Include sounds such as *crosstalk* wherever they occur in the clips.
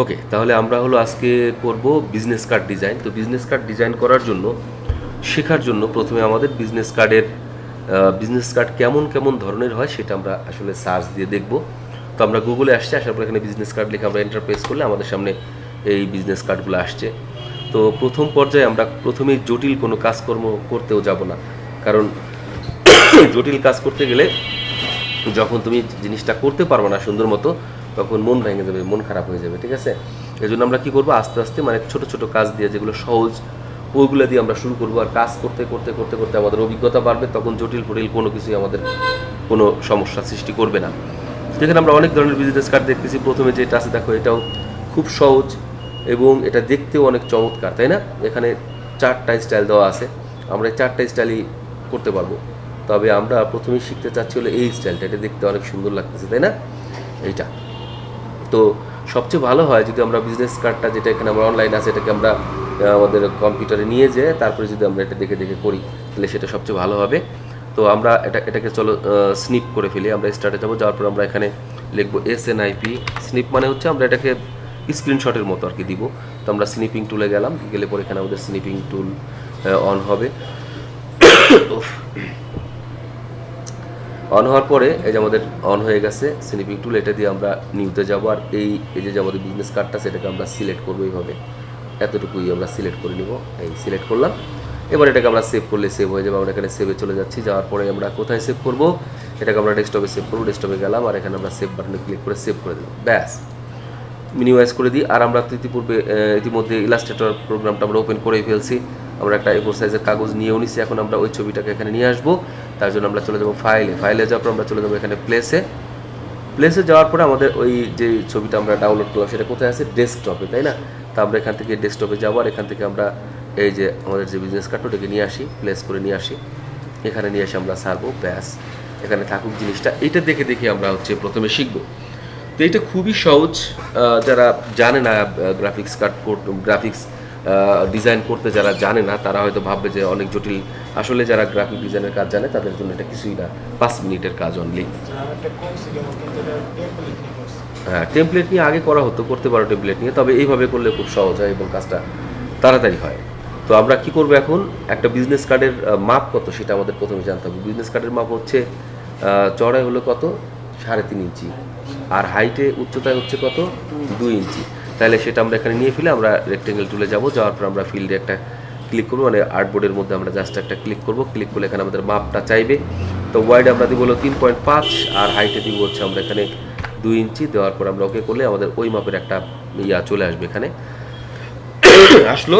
ওকে তাহলে আমরা হলো আজকে করব বিজনেস কার্ড ডিজাইন তো বিজনেস কার্ড ডিজাইন করার জন্য, শেখার জন্য প্রথমে আমাদের বিজনেস কার্ডের বিজনেস কার্ড কেমন কেমন ধরনের হয় সেটা আমরা আসলে সার্চ দিয়ে দেখব। তো আমরা গুগলে আসছি, আসার পর এখানে বিজনেস কার্ড লিখে আমরা এন্টারপ্রেস করলে আমাদের সামনে এই বিজনেস কার্ডগুলো আসছে। তো প্রথম পর্যায়ে আমরা প্রথমেই জটিল কোনো কাজকর্ম করতেও যাব না। কারণ *coughs* জটিল কাজ করতে গেলে যখন তুমি জিনিসটা করতে পারবে না সুন্দর মতো তখন মন ভেঙে যাবে, মন খারাপ হয়ে যাবে, ঠিক আছে? এই জন্য আমরা কি করব? আস্তে আস্তে মানে ছোট ছোট কাজ দিয়ে যেগুলো সহজ, ওইগুলো দিয়ে আমরা শুরু করব। আর কাজ করতে করতে করতে করতে আমাদের অভিজ্ঞতা বাড়বে, তখন জটিল ফটিল কোনো কিছুই আমাদের কোনো সমস্যা সৃষ্টি করবে না। যেখানে আমরা অনেক ধরনের বিজনেস কার্ড দেখতেছি। প্রথমে যেটা আছে, দেখো, এটাও খুব সহজ এবং এটা দেখতেও অনেক চমৎকার, তাই না? এখানে চারটা স্টাইল দেওয়া আছে। আমরা এই চারটা স্টাইলই করতে পারব। তবে আমরা প্রথমেই শিখতে চাচ্ছি হলো এই স্টাইলটা এটা দেখতে অনেক সুন্দর লাগতেছে, তাই না? এইটা। তো সবচেয়ে ভালো হয় যদি আমরা বিজনেস কার্ডটা যেটা এখানে আমরা অনলাইন আছে, এটাকে আমরা আমাদের কম্পিউটারে নিয়ে যেয়ে তারপরে যদি আমরা এটা দেখে দেখে করি, তাহলে সেটা সবচেয়ে ভালো হবে। তো আমরা এটা, এটাকে চলো স্নিপ করে ফেলি, আমরা স্টার্টে যাব, যাওয়ার পর আমরা এখানে লিখব এস এন আইপি স্নিপ মানে হচ্ছে আমরা এটাকে স্ক্রিনশটের মতো আর কি দিব। তো আমরা স্নিপিং টুলে গেলাম, গেলে পরে এখানে আমাদের স্নিপিং টুল অন হবে। *coughs* অন হওয়ার পরে এই যে আমাদের অন হয়ে গেছে স্নিপিং টুল এটা দিয়ে আমরা নিউতে যাব। আর এই এই যে আমাদের বিজনেস কার্ডটা সেটাকে আমরা সিলেক্ট করব এইভাবে। এতটুকুই আমরা সিলেক্ট করে নিব। এই সিলেক্ট করলাম। এবার এটাকে আমরা সেভ করলে সেভ হয়ে যাবে। আমরা এখানে সেভে চলে যাচ্ছি। যাওয়ার পরে আমরা কোথায় সেভ করব? এটাকে আমরা ডেস্কটপে সেভ করব। ডেস্কটপে গেলাম আর এখানে আমরা সেভ বাটনে ক্লিক করে সেভ করে দিলাম। ব্যাস। মিনিমাইজ করে দিই। আর আমরা ইতিপূর্বে ইতিমধ্যে ইলাস্ট্রেটর প্রোগ্রামটা আমরা ওপেন করেই ফেলছি। আমরা একটা এফোর সাইজের কাগজ নিয়েও নিছি। এখন আমরা ওই ছবিটাকে এখানে নিয়ে আসব। তার জন্য আমরা চলে যাব ফাইলে ফাইলে যাওয়ার পর আমরা চলে যাব এখানে প্লেসে প্লেসে যাওয়ার পরে আমাদের ওই যে ছবিটা আমরা ডাউনলোড করলাম সেটা কোথায় আছে? ডেস্কটপে তাই না? তা আমরা এখান থেকে ডেস্কটপে যাব আর এখান থেকে আমরা এই যে আমাদের যে বিজনেস কার্ড ওটাকে নিয়ে আসি প্লেস করে নিয়ে আসি। এখানে নিয়ে এসে আমরা সারবো, ব্যাস। এখানে থাকুক জিনিসটা। এটা দেখে দেখে আমরা হচ্ছে প্রথমে শিখব। তো এটা খুবই সহজ। যারা জানে না গ্রাফিক্স কাট গ্রাফিক্স ডিজাইন করতে যারা জানে না, তারা হয়তো ভাববে যে অনেক জটিল। আসলে যারা গ্রাফিক ডিজাইনের কাজ জানে, তাদের জন্য এটা কিছুই না। পাঁচ মিনিটের কাজ অনলি হ্যাঁ টেমপ্লেট নিয়ে আগে করা হতো, করতে পারো টেমপ্লেট নিয়ে, তবে এইভাবে করলে খুব সহজ হয় এবং কাজটা তাড়াতাড়ি হয়। তো আমরা কি করব এখন? একটা বিজনেস কার্ডের মাপ কত সেটা আমাদের প্রথমে জানতে হবে। বিজনেস কার্ডের মাপ হচ্ছে চড়াই হলো কত? সাড়ে তিন ইঞ্চি। আর হাইটে উচ্চতায় হচ্ছে কত? দুই ইঞ্চি। তাহলে সেটা আমরা এখানে নিয়ে ফেলে আমরা রেক্টেঙ্গেল টুলে যাব। যাওয়ার পর আমরা ফিল্ডে একটা ক্লিক করব মানে আর্টবোর্ডের মধ্যে আমরা জাস্ট একটা ক্লিক করব। ক্লিক করলে এখানে আমাদের মাপটা চাইবে। তো ওয়াইড আমরা দিব হলো তিন পয়েন্ট পাঁচ আর হাইটে দিব হচ্ছে আমরা এখানে দুই ইঞ্চি। দেওয়ার পর আমরা ওকে করলে আমাদের ওই মাপের একটা ইয়া চলে আসবে এখানে। *coughs* আসলো।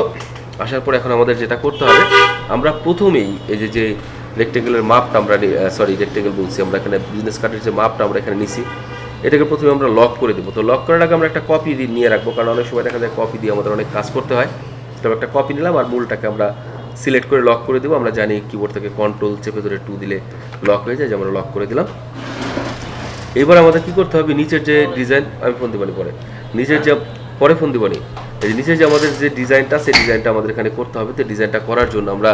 আসার পর এখন আমাদের যেটা করতে হবে, আমরা প্রথমেই এই যে যে রেক্টেঙ্গেলের মাপটা আমরা সরি রেক্টেঙ্গেল বলছি, আমরা এখানে বিজনেস কার্ডের যে মাপটা আমরা এখানে নিছি। এটাকে প্রথমে আমরা লক করে দেবো। তো লক করার আগে আমরা একটা কপি নিয়ে রাখব, কারণ অনেক সময় দেখা যায় কপি দিয়ে আমাদের অনেক কাজ করতে হয়। তো একটা কপি নিলাম আর মূলটাকে আমরা সিলেক্ট করে লক করে দেবো। আমরা জানি কিবোর্ড থেকে কন্ট্রোল চেপে ধরে টু দিলে লক হয়ে যায় যে আমরা লক করে দিলাম। এবার আমাদের কি করতে হবে? নিচের যে ডিজাইন আমি ফোন দিবানি পরে। নিচের যে, পরে ফোন দিবানি এই নিচের যে আমাদের যে ডিজাইনটা সেই ডিজাইনটা আমাদের এখানে করতে হবে। তো ডিজাইনটা করার জন্য আমরা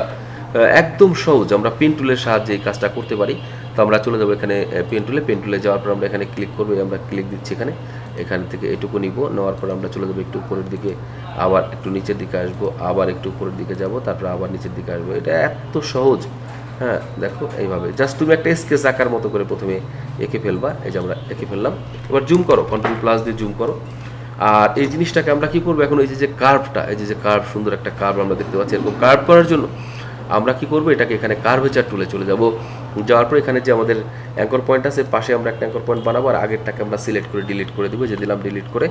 একদম সহজ আমরা পেন টুলের সাহায্যে এই কাজটা করতে পারি। তো আমরা চলে যাব এখানে পেন টুলে পেন টুলে যাওয়ার পর আমরা এখানে ক্লিক করব, আমরা ক্লিক দিচ্ছি এখানে। এখান থেকে এটুকু নিব, নেওয়ার পর আমরা চলে যাব একটু উপরের দিকে, আবার একটু নিচের দিকে আসব, আবার একটু উপরের দিকে যাব, তারপর আবার নিচের দিকে আসব। এটা এত সহজ। হ্যাঁ দেখো এইভাবে। জাস্ট তুমি একটা স্কেচ আঁকার মতো করে প্রথমে এঁকে ফেলবা। এই যে আমরা এঁকে ফেললাম। এবার জুম করো কন্ট্রোল প্লাস দিয়ে জুম করো। আর এই জিনিসটাকে আমরা কি করব এখন? এই যে কার্ভটা এই যে যে কার্ভ সুন্দর একটা কার্ভ আমরা দেখতে পাচ্ছি। এরকম কার্ভ করার জন্য আমরা কি করব? এটাকে এখানে কার্ভেচার টুলে চলে যাব। যাওয়ার পর এখানে যে আমাদের অ্যাঙ্কর পয়েন্ট আছে, পাশে আমরা একটা অ্যাঙ্কর পয়েন্ট বানাবো, আর আগেরটাকে আমরা সিলেক্ট করে ডিলিট করে দিব। যে দিলাম ডিলিট করে,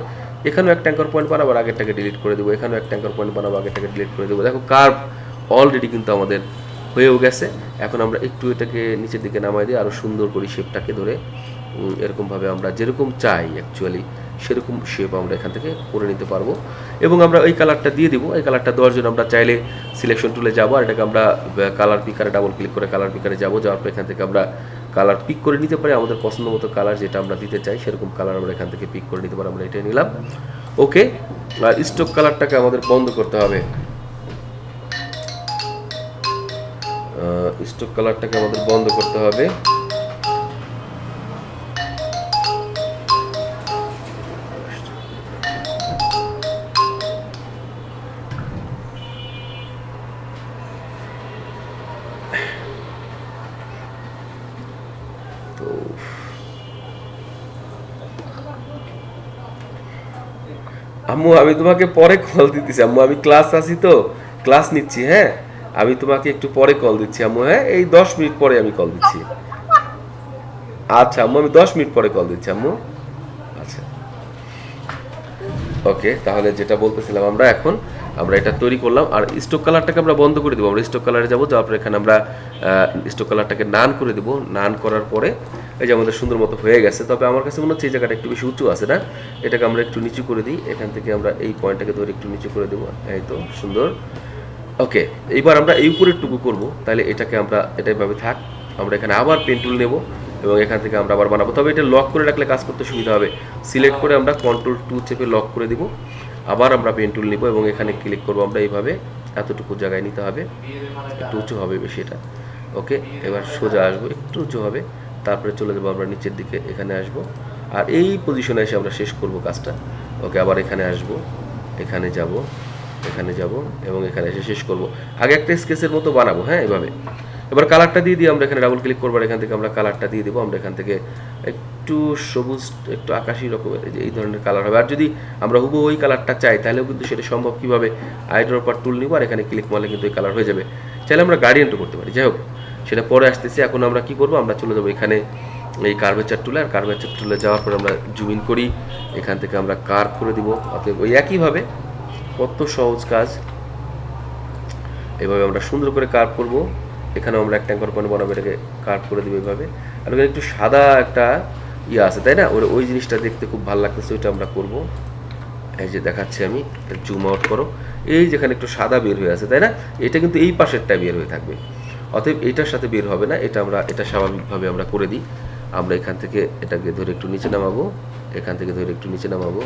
এখানেও একটা অ্যাঙ্কর পয়েন্ট বানাবো, আর আগেরটাকে ডিলিট করে দেবো। এখানেও একটা অ্যাঙ্কর পয়েন্ট বানাবো, আগেরটাকে ডিলিট করে দেবো। দেখো কার্ভ অলরেডি কিন্তু আমাদের হয়েও গেছে। এখন আমরা একটু এটাকে নিচের দিকে নামাই দিই আরও সুন্দর করি শেপটাকে ধরে এরকমভাবে আমরা যেরকম চাই অ্যাকচুয়ালি সেরকম শেপ আমরা এখান থেকে করে নিতে পারব। এবং আমরা এই কালারটা দিয়ে দিব। এই কালারটা দেওয়ার জন্য আমরা চাইলে সিলেকশন টুলে যাব আর এটাকে আমরা কালার পিকারে ডাবল ক্লিক করে কালার পিকারে যাব। যাওয়ার পর এখান থেকে আমরা কালার পিক করে নিতে পারি। আমাদের পছন্দ মতো কালার যেটা আমরা দিতে চাই, সেরকম কালার আমরা এখান থেকে পিক করে নিতে পারি। আমরা এটা নিলাম। ওকে আর স্টক কালারটাকে আমাদের বন্ধ করতে হবে। স্টক কালারটাকে আমাদের বন্ধ করতে হবে। আম্মু, আমি তোমাকে পরে কল দিতেছি, আম্মু। আমি ক্লাস আছি তো ক্লাস নিচ্ছি হ্যাঁ? আমি তোমাকে একটু পরে কল দিচ্ছি, আম্মু হ্যাঁ? এই দশ মিনিট পরে আমি কল দিচ্ছি। আচ্ছা আম্মু, আমি দশ মিনিট পরে কল দিচ্ছি, আম্মু। আচ্ছা। ওকে তাহলে যেটা বলতেছিলাম আমরা এখন, আমরা এটা তৈরি করলাম। আর স্টোক কালারটাকে আমরা বন্ধ করে দেবো। আমরা স্টোক কালারে যাব যাওয়ার পর এখানে আমরা স্টোক কালারটাকে নান করে দেবো। নান করার পরে এই যে আমাদের সুন্দর মতো হয়ে গেছে, তবে আমার কাছে মনে হচ্ছে এই জায়গাটা একটু বেশি উঁচু আছে না? এটাকে আমরা একটু নিচু করে দিই, এখান থেকে আমরা এই পয়েন্টটাকে ধরে একটু নিচু করে দেবো। এই তো, সুন্দর। ওকে এইবার আমরা এই উপরের টুকু করব, তাহলে এটাকে আমরা, এটা এভাবে থাক, আমরা এখানে আবার পেন টুল নেব এবং এখান থেকে আমরা আবার বানাবো। তবে এটা লক করে রাখলে কাজ করতে সুবিধা হবে। সিলেক্ট করে আমরা কন্ট্রোল টু চেপে লক করে দিব। আবার আমরা পেন টুল নিব এবং এখানে ক্লিক করব আমরা এইভাবে। এতটুকু জায়গায় নিতে হবে। একটু উঁচু হবে বেশি এটা। ওকে, এবার সোজা আসব, একটু উঁচু হবে। তারপরে চলে যাব আমরা নিচের দিকে, এখানে আসব। আর এই পজিশনে এসে আমরা শেষ করব কাজটা। ওকে, আবার এখানে আসব, এখানে যাব এখানে যাব এবং এখানে এসে শেষ করব। আগে একটা স্কেচের মতো বানাবো হ্যাঁ এভাবে। এবার কালারটা দিয়ে দিই আমরা এখানে ডাবল ক্লিক করব এখান থেকে আমরা কালারটা দিয়ে দেবো। আমরা এখান থেকে একটু সবুজ, একটু আকাশি রকমের যে এই ধরনের কালার হবে। আর যদি আমরা হুবু ওই কালারটা চাই, তাহলেও কিন্তু সেটা সম্ভব। কীভাবে? আইড্রোপার টুল নিব আর এখানে ক্লিক মারলে কিন্তু এই কালার হয়ে যাবে। চাইলে আমরা গার্ডিয়ানটা করতে পারি। যাই হোক সেটা পরে আসতেছি, এখন আমরা কি করব? আমরা চলে যাব এখানে এই কার্ভেচার টুলে আর কার্ভেচার টুলে যাওয়ার পর আমরা জুম ইন করি, এখান থেকে আমরা কার্ভ করে দিব। অতএব ওই একইভাবে কত সহজ কাজ। এভাবে আমরা সুন্দর করে কার্ভ করব। এখানেও আমরা একটা অ্যাঙ্কর পয়েন্ট বানাবো, এটাকে কার্ভ করে দিব এইভাবে আর ওখানে একটু সাদা একটা ইয়ে আছে, তাই না? ওর, ওই জিনিসটা দেখতে খুব ভালো লাগতেছে, ওইটা আমরা করব। এই যে দেখাচ্ছি আমি জুম আউট করো। এই যেখানে একটু সাদা বের হয়ে আছে, তাই না? এটা কিন্তু এই পাশেরটা বের হয়ে থাকবে। অতএব এটার সাথে বের হবে না, এটা আমরা, এটা স্বাভাবিকভাবে আমরা করে দিই। আমরা এখান থেকে এটাকে ধরে একটু নিচে নামাবো, এখান থেকে ধরে একটু নিচে নামাবো।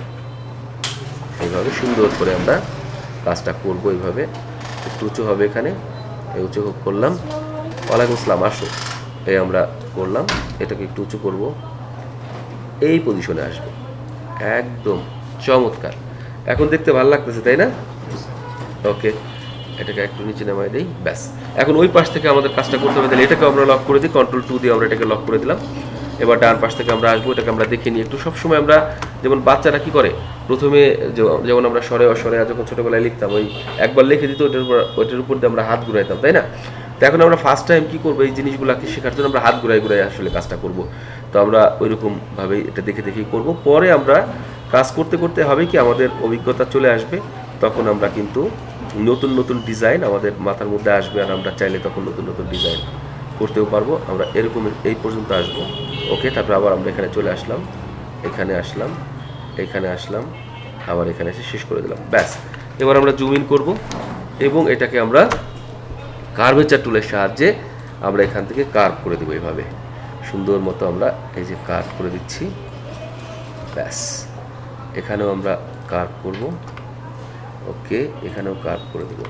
এইভাবে সুন্দর করে আমরা কাজটা করব এইভাবে। একটু উঁচু হবে এখানে, এই উঁচু করলাম। ওয়ালাইকুম আসসালাম, আসো। এই আমরা করলাম, এটাকে একটু উঁচু করব। এই পজিশনে আসবে। একদম চমৎকার। এখন দেখতে ভালো লাগতেছে, তাই না? ওকে এটাকে একটু নিচে নামাই দিই, ব্যাস। এখন ওই পাশ থেকে আমাদের কাজটা করতে হবে, তাহলে এটাকে আমরা লক করে দিই কন্ট্রোল টু দিয়ে আমরা এটাকে লক করে দিলাম। এবার ডান পাশ থেকে আমরা আসব, এটাকে আমরা দেখে নিই। একটু সবসময় আমরা যেমন বাচ্চারা কি করে, প্রথমে যেমন আমরা স্বরে অস্বরে যখন ছোটোবেলায় লিখতাম, ওই একবার লিখে দিত, ওইটার উপর ওইটার উপর দিয়ে আমরা হাত ঘুরাইতাম, তাই না? তো এখন আমরা ফার্স্ট টাইম কী করব, এই জিনিসগুলোকে শেখার জন্য আমরা হাত ঘুরাই ঘুরাই আসলে কাজটা করব। তো আমরা ওইরকমভাবেই এটা দেখে দেখেই করব। পরে আমরা কাজ করতে করতে হবে কি, আমাদের অভিজ্ঞতা চলে আসবে, তখন আমরা কিন্তু নতুন নতুন ডিজাইন আমাদের মাথার মধ্যে আসবে আর আমরা চাইলে তখন নতুন নতুন ডিজাইন করতেও পারব। আমরা এরকম এই পর্যন্ত আসব। ওকে তারপর আবার আমরা এখানে চলে আসলাম। এখানে আসলাম এখানে আসলাম, আবার এখানে এসে শেষ করে দিলাম। ব্যাস, এবার আমরা জুম ইন করব এবং এটাকে আমরা কার্ভেচার টুলের সাহায্যে আমরা এখান থেকে কার্ভ করে দেবো এইভাবে সুন্দর মতো আমরা এই যে কার্ভ করে দিচ্ছি। ব্যাস, এখানেও আমরা কার্ভ করব। ওকে, এখানেও কার্ভ করে দেবো।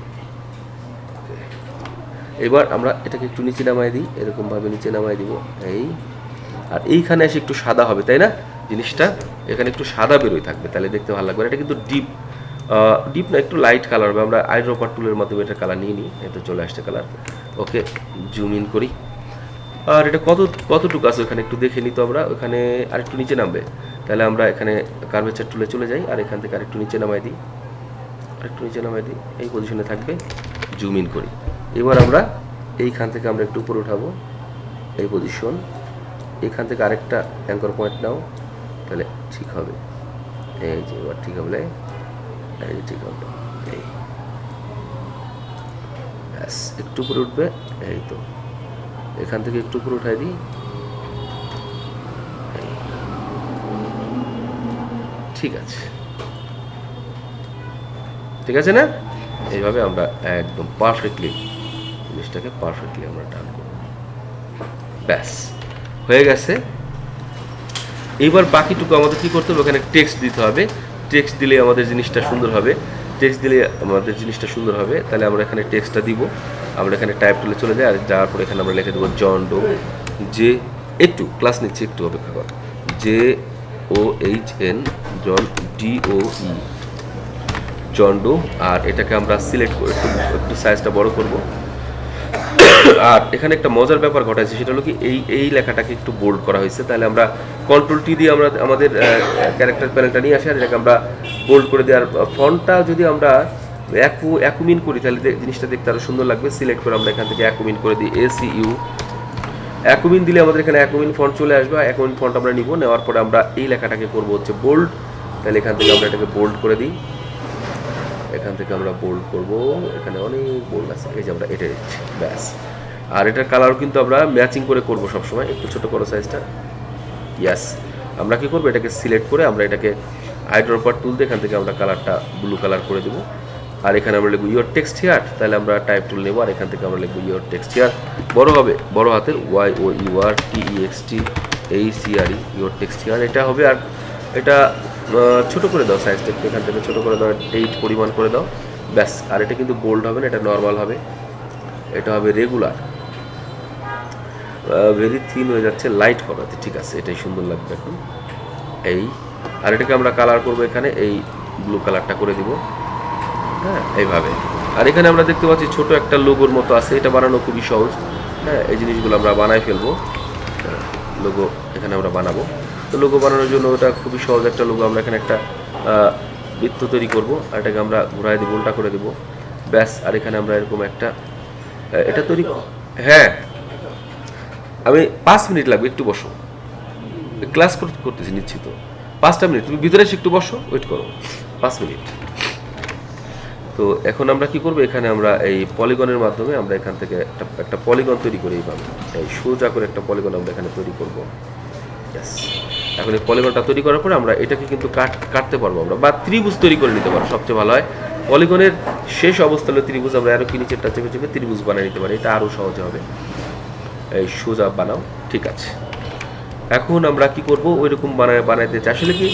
এবার আমরা এটাকে একটু নিচে নামাই দিই, এরকমভাবে নিচে নামাই দিব, এই। আর এইখানে এসে একটু সাদা হবে, তাই না? জিনিসটা, এখানে একটু সাদা বেরোয় থাকবে, তাহলে দেখতে ভালো লাগবে। এটা কিন্তু ডিপ ডিপ না, একটু লাইট কালার হবে। আমরা আইড্রোপার টুলের মাধ্যমে এটা কালার নিয়ে নিই, এতে চলে আসছে কালার ওকে জুম ইন করি। আর এটা কত, কতটুকু আছে ওখানে একটু দেখে নিই তো আমরা। ওখানে আরেকটু নিচে নামবে। তাহলে আমরা এখানে কার্ভেচার টুলে চলে যাই, আর এখান থেকে আরেকটু নিচে নামাই দিই। আরেকটু নিচে নামাই দিই, এই পজিশনে থাকবে জুম ইন করি। এবার আমরা এইখান থেকে আমরা একটু উপরে উঠাবো, এই পজিশন এখান থেকে আরেকটা অ্যাঙ্কর পয়েন্ট নাও, তাহলে ঠিক হবে। এই যে, এবার ঠিক হবে, এই ঠিক হবে, এই। ব্যাস, একটু উপরে উঠবে, এই তো। এখান থেকে একটু উপরে উঠাই দিই ঠিক আছে। ঠিক আছে না? এইভাবে আমরা একদম পারফেক্টলি জিনিসটাকে পারফেক্টলি আমরা টান করব। ব্যাস, হয়ে গেছে। এইবার বাকিটুকু আমাদের কি করতে হবে? ওখানে টেক্সট দিতে হবে। টেক্সট দিলে আমাদের জিনিসটা সুন্দর হবে। টেক্সট দিলে আমাদের জিনিসটা সুন্দর হবে। তাহলে আমরা এখানে টেক্সটটা দিব। আমরা এখানে টাইপ তুলে চলে যাই আর যাওয়ার পরে এখানে আমরা লিখে দেবো জন ডো যে একটু ক্লাস নিচ্ছি, একটু অপেক্ষা কর। J O H N John D O E John Doe আর এটাকে আমরা সিলেক্ট করে একটু একটু সাইজটা বড় করব। আর এখানে একটা মজার ব্যাপার ঘটাইছে, সেটা হলো কি, এই এই লেখাটাকে একটু বোল্ড করা হয়েছে। তাহলে আমরা কন্ট্রোল টি দিয়ে আমরা, আমাদের ক্যারেক্টার প্যানেলটা নিয়ে আসি, আর এটাকে আমরা বোল্ড করে দেওয়ার ফন্টটা যদি আমরা একু অ্যাকুমিন করি, তাহলে জিনিসটা দেখতে আরও সুন্দর লাগবে। সিলেক্ট করে আমরা এখান থেকে অ্যাকুমিন করে দিই এসি ইউ অ্যাকুমিন দিলে আমাদের এখানে অ্যাকুমিন ফন্ট চলে আসবে অ্যাকুমিন ফন্ট আমরা নিব, নেওয়ার পরে আমরা এই লেখাটাকে করব হচ্ছে বোল্ড তাহলে এখান থেকে আমরা এটাকে বোল্ড করে দিই। এখান থেকে আমরা বোল্ড করব। এখানে অনেক বোল্ড আছে। এই যে আমরা এটা দিচ্ছি, ব্যাস। আর এটার কালার কিন্তু আমরা ম্যাচিং করে করব সবসময়। একটু ছোট করো সাইজটা ইয়াস আমরা কি করব? এটাকে সিলেক্ট করে আমরা এটাকে আইড্রপার দিয়ে এখান থেকে আমরা কালারটা ব্লু কালার করে দেবো। আর এখানে আমরা লিখব ইয়োর টেক্সট হিয়ার তাহলে আমরা টাইপ টুল নেব আর এখান থেকে আমরা লিখব ইয়োর টেক্সট হিয়ার বড় হবে, বড় হাতের Y O U R T E X T এই সি আর ইয়োর টেক্সট হিয়ার এটা হবে আর এটা ছোট করে দাও সাইজটা একটু, এখান থেকে ছোট করে দাও এইট পরিমাণ করে দাও। ব্যাস, আর এটা কিন্তু বোল্ড হবে না, এটা নর্মাল হবে। এটা হবে রেগুলার ভেরি থিন হয়ে যাচ্ছে লাইট করাতে ঠিক আছে, এটাই সুন্দর লাগবে এখন। এই, আর এটাকে আমরা কালার করব এখানে, এই ব্লু কালারটা করে দিব। হ্যাঁ এইভাবে। আর এখানে আমরা দেখতে পাচ্ছি, ছোট একটা লোগোর মতো আছে। এটা বানানো খুবই সহজ। হ্যাঁ এই জিনিসগুলো আমরা বানাই ফেলব। লোগো এখানে আমরা বানাবো। তো লোগো বানানোর জন্য ওটা খুবই সহজ একটা লোগো আমরা এখানে একটা বৃত্ত তৈরি করব আর এটাকে আমরা ঘুরাই দিব, উল্টা করে দেবো। ব্যাস, আর এখানে আমরা এরকম একটা এটা তৈরি হ্যাঁ। আমি পাঁচ মিনিট লাগবে, একটু বসো। ক্লাস করতেছি নিশ্চিত। পাঁচটা মিনিট, তুমি ভিতরে একটু বসো ওয়েট করো। পাঁচ মিনিট। তো এখন আমরা কি করব? এখানে আমরা এই পলিগনের মাধ্যমে আমরা এখান থেকে একটা একটা পলিগন তৈরি করি এইভাবে। এই সোজা করে একটা পলিগন আমরা এখানে তৈরি করব। Yes. এখন এই পলিগনটা তৈরি করার পরে আমরা এটাকে কিন্তু কাট, কাটতে পারব আমরা, বা ত্রিভুজ তৈরি করে নিতে পারব সবচেয়ে ভালো হয়, পলিগনের শেষ অবস্থা হলো ত্রিভুজ, আমরা আরও কি নিচেরটা চেপে চেপে ত্রিভুজ বানিয়ে নিতে পারি, এটা আরও সহজ হবে। এই সোজা বানাও, ঠিক আছে। এখন আমরা কি করব ওই রকম বানায়, বানাইতে চাই। আসলে কি,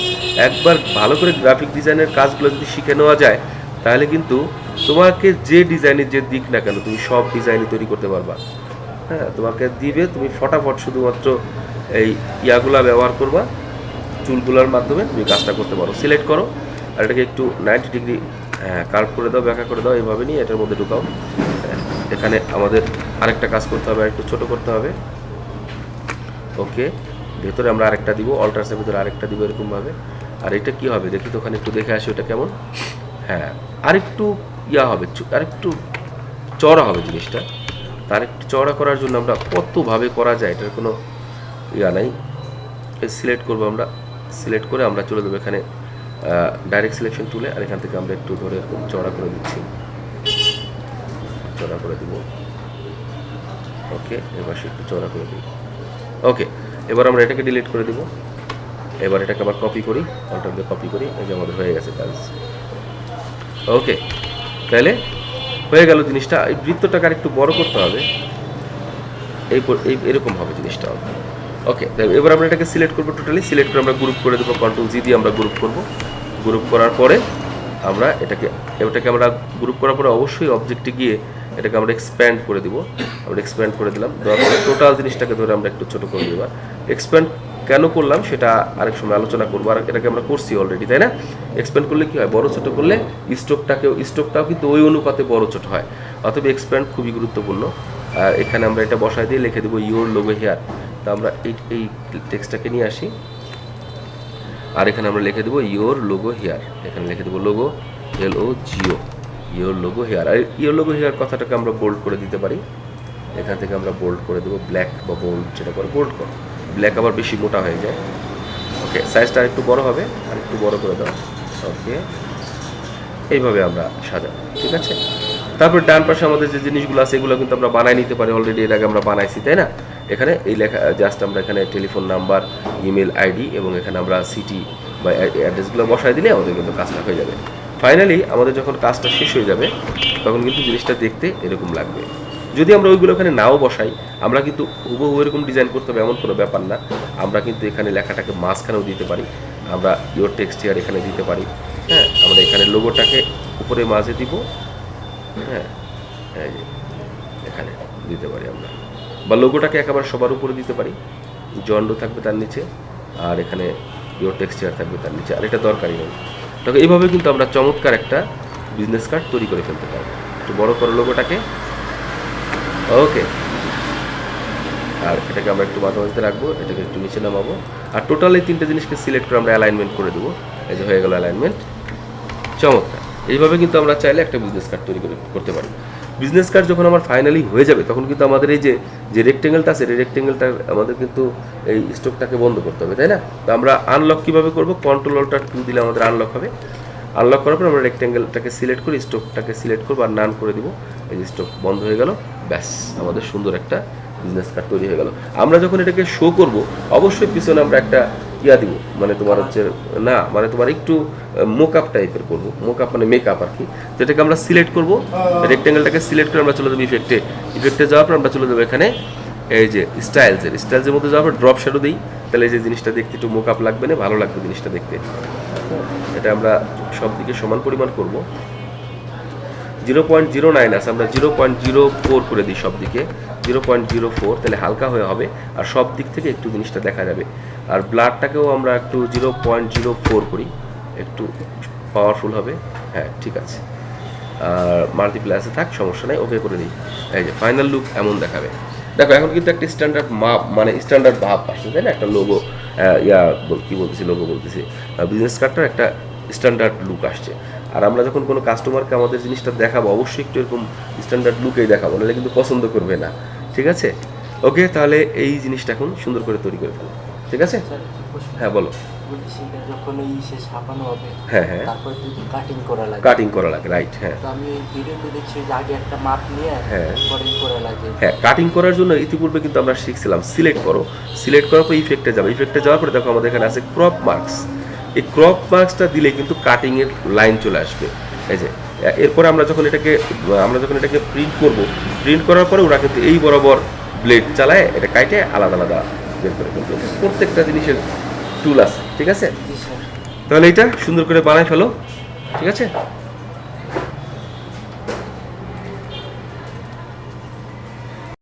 একবার ভালো করে গ্রাফিক ডিজাইনের কাজগুলো যদি শিখে নেওয়া যায়, তাহলে কিন্তু তোমাকে যে ডিজাইনের যে দিক না কেন, তুমি সব ডিজাইনই তৈরি করতে পারবা। হ্যাঁ তোমাকে দিবে, তুমি ফটাফট শুধুমাত্র এই ইয়াগুলা ব্যবহার করবা চুলগুলোর মাধ্যমে তুমি কাজটা করতে পারো। সিলেক্ট করো আর এটাকে একটু নাইনটি ডিগ্রি কার্ভ করে দাও ব্যাখ্যা করে দাও এইভাবে নিয়ে এটার মধ্যে ঢুকাও। হ্যাঁ, এখানে আমাদের আরেকটা কাজ করতে হবে একটু ছোট করতে হবে। ওকে ভেতরে আমরা আরেকটা দিব অল্ট্রাসের ভিতরে আরেকটা দিব এরকমভাবে। আর এটা কি হবে? দেখি তো ওখানে একটু দেখে আসি ওটা কেমন। হ্যাঁ আরেকটু ইয়া হবে আরেকটু চড়া হবে জিনিসটা। তার একটু চড়া করার জন্য আমরা কতভাবে করা যায় এটার কোনো ইয়া নাই। সিলেক্ট করব আমরা। সিলেক্ট করে আমরা চলে দেবো এখানে ডাইরেক্ট সিলেকশন তুলে আর এখান থেকে আমরা একটু ধরে চড়া করে দিচ্ছি। চড়া করে দিব। ওকে, এবার সে একটু চড়া করে দিই। ওকে, এবার আমরা এটাকে ডিলিট করে দিব। এবার এটাকে আবার কপি করি কন্ট্রোল দিয়ে কপি করি। এই যে আমাদের হয়ে গেছে কাজ ওকে, তাহলে হয়ে গেল জিনিসটা। এই বৃত্তটাকে আর একটু বড় করতে হবে। এই এই এরকম হবে জিনিসটা। ওকে এবার আমরা এটাকে সিলেক্ট করব টোটালি সিলেক্ট করে আমরা গ্রুপ করে দেবো কন্ট্রোল জি দিয়ে আমরা গ্রুপ করব। গ্রুপ করার পরে আমরা এটাকে এটাকে আমরা গ্রুপ করার পরে অবশ্যই অবজেক্টে গিয়ে এটাকে আমরা এক্সপ্যান্ড করে দিব। আমরা এক্সপ্যান্ড করে দিলাম। দেওয়ার টোটাল জিনিসটাকে ধরে আমরা একটু ছোট করে দেবো এক্সপ্যান্ড কেন করলাম সেটা আরেক সময় আলোচনা করব। আর এটাকে আমরা করছি অলরেডি তাই না? এক্সপ্যান্ড করলে কি হয়? বড় ছোট করলে স্টোকটাকেও স্টোকটাও কিন্তু ওই অনুপাতে বড় ছোট হয়। অতএব এক্সপ্যান্ড খুবই গুরুত্বপূর্ণ। আর এখানে আমরা এটা বসায় দিয়ে লিখে দেবো ইওর লোগো হেয়ার তা আমরা এই এই টেক্সটটাকে নিয়ে আসি। আর এখানে আমরা লিখে দেবো ইওর লোগো হেয়ার এখানে লিখে দেবো logo L O G O your logo here R your logo here কথাটাকে আমরা বোল্ড করে দিতে পারি। এখান থেকে আমরা বোল্ড করে দেবো ব্ল্যাক বা বোল্ড যেটা করে বোল্ড করো। ব্ল্যাক আবার বেশি মোটা হয়ে যায়। ওকে সাইজটা আরেকটু বড় হবে আর একটু বড় করে দাও। ওকে এইভাবে আমরা সাজাবো, ঠিক আছে? তারপর ডান পাশে আমাদের যে জিনিসগুলো আছে, এগুলো কিন্তু আমরা বানাই নিতে পারি। অলরেডি এর আগে আমরা বানাইছি, তাই না? এখানে এই লেখা জাস্ট আমরা এখানে টেলিফোন নাম্বার ইমেল আইডি এবং এখানে আমরা সিটি বা অ্যাড্রেসগুলো বসাই দিলে আমাদের কিন্তু কাজটা হয়ে যাবে। ফাইনালি আমাদের যখন কাজটা শেষ হয়ে যাবে, তখন কিন্তু জিনিসটা দেখতে এরকম লাগবে। যদি আমরা ওইগুলো এখানে নাও বসাই, আমরা কিন্তু হুবহু এরকম ডিজাইন করতে হবে, এমন কোনো ব্যাপার না। আমরা কিন্তু এখানে লেখাটাকে মাঝখানেও দিতে পারি। আমরা ইওর টেক্সট ইয়ার এখানে দিতে পারি। হ্যাঁ আমরা এখানে লোগোটাকে উপরে মাঝে দিব। হ্যাঁ এখানে দিতে পারি আমরা। বা লোগোটাকে একেবারে সবার উপরে দিতে পারি। জন্ডো থাকবে তার নিচে, আর এখানে ইওর টেক্সচার থাকবে তার নিচে, আর এটা দরকারই নেই। তবে এইভাবে কিন্তু আমরা চমৎকার একটা বিজনেস কার্ড তৈরি করে ফেলতে পারব। একটু বড় করো লোগোটাকে ওকে আর এটাকে আমরা একটু মাঝামাঝিতে রাখব, এটাকে একটু নিচে নামাবো। আর টোটাল এই তিনটে জিনিসকে সিলেক্ট করে আমরা অ্যালাইনমেন্ট করে দেবো। এই যে হয়ে গেল অ্যালাইনমেন্ট চমৎকার। এইভাবে কিন্তু আমরা চাইলে একটা বিজনেস কার্ড তৈরি করে, করতে পারি। বিজনেস কার্ড যখন আমার ফাইনালি হয়ে যাবে, তখন কিন্তু আমাদের এই যে যে রেক্টেঙ্গেলটা আছে রেক্টেঙ্গেলটা আমাদের কিন্তু এই স্টকটাকে বন্ধ করতে হবে, তাই না? তো আমরা আনলক কীভাবে করব? কন্ট্রোল অল্টার টু দিলে আমাদের আনলক হবে। আনলক করার পর আমরা রেক্টেঙ্গেলটাকে সিলেক্ট করি স্টকটাকে সিলেক্ট করব আর নান করে দিব। এই যে স্টক বন্ধ হয়ে গেল, ব্যাস, আমাদের সুন্দর একটা বিজনেস কার্ড তৈরি হয়ে গেল। আমরা যখন এটাকে শো করব অবশ্যই পিছনে আমরা একটা ইয়া দিব মানে তোমার হচ্ছে না মানে তোমার একটু মোকআপ টাইপের করব মোকআপ মানে মেকআপ আর কি। তো এটাকে আমরা সিলেক্ট করব রেক্টেঙ্গেলটাকে সিলেক্ট করে আমরা চলে যাব ইফেক্টে ইফেক্টে যাওয়ার পর আমরা চলে যাব এখানে এই যে স্টাইলসের স্টাইলসের মধ্যে যাওয়ার পর ড্রপ শ্যাডো দিই তাহলে এই যে জিনিসটা দেখতে একটু মোকআপ লাগবে না ভালো লাগবে জিনিসটা দেখতে। এটা আমরা সব দিকে সমান পরিমাণ করব। জিরো পয়েন্ট জিরো নাইন আছে আমরা জিরো পয়েন্ট জিরো ফোর করে দিই সব দিকে। জিরো পয়েন্ট জিরো ফোর তাহলে হালকা হয়ে হবে, আর সব দিক থেকে একটু জিনিসটা দেখা যাবে। আর ব্লাডটাকেও আমরা একটু জিরো পয়েন্ট জিরো ফোর করি, একটু পাওয়ারফুল হবে। হ্যাঁ ঠিক আছে। আর মাল্টিপ্লাসে থাক, সমস্যা নাই ওকে করে দিই। এই যে ফাইনাল লুক এমন দেখাবে। দেখো, এখন কিন্তু একটা স্ট্যান্ডার্ড মাপ মানে স্ট্যান্ডার্ড ভাব আসছে, তাই না? একটা লোগো ইয়া কি বলতেছি লোগো বলতেছি। বিজনেস কার্ডটার একটা স্ট্যান্ডার্ড লুক আসছে। আর আমরা যখন কোনো কাস্টমারকে আমাদের জিনিসটা দেখাবো, অবশ্যই একটু এরকম স্ট্যান্ডার্ড লুকেই দেখাবো, নাহলে কিন্তু পছন্দ করবে না। ঠিক আছে? ওকে তাহলে এই জিনিসটা এখন সুন্দর করে তৈরি করে ফেলো। ঠিক আছে। হ্যাঁ বলো। যখন এই সে ছাপানো হবে হ্যাঁ হ্যাঁ। তারপর যদি কাটিং করা লাগে। কাটিং করা লাগে রাইট হ্যাঁ। তো আমি ভিডিওতে দেখছি যে আগে একটা মাপ নিয়ে হ্যাঁ। পরে করা লাগে। হ্যাঁ কাটিং করার জন্য ইতিপূর্বে কিন্তু আমরা শিখছিলাম সিলেক্ট করো। সিলেক্ট করার পর ইফেক্টে যাবে। ইফেক্টে যাওয়ার পরে দেখো আমাদের এখানে আছে ক্রপ মার্কস এই ক্রপ মার্কসটা দিলে কিন্তু কাটিং এর লাইন চলে আসবে। এই যে এরপরে আমরা যখন এটাকে আমরা যখন এটাকে প্রিন্ট করব প্রিন্ট করার পরে ওরা কিন্তু এই বরাবর ব্লেড চালায় এটা কাইটে আলাদা আলাদা বের করে কিন্তু প্রত্যেকটা জিনিসের টুল আছে ঠিক আছে? তাহলে এটা সুন্দর করে বানায় ফেলো ঠিক আছে?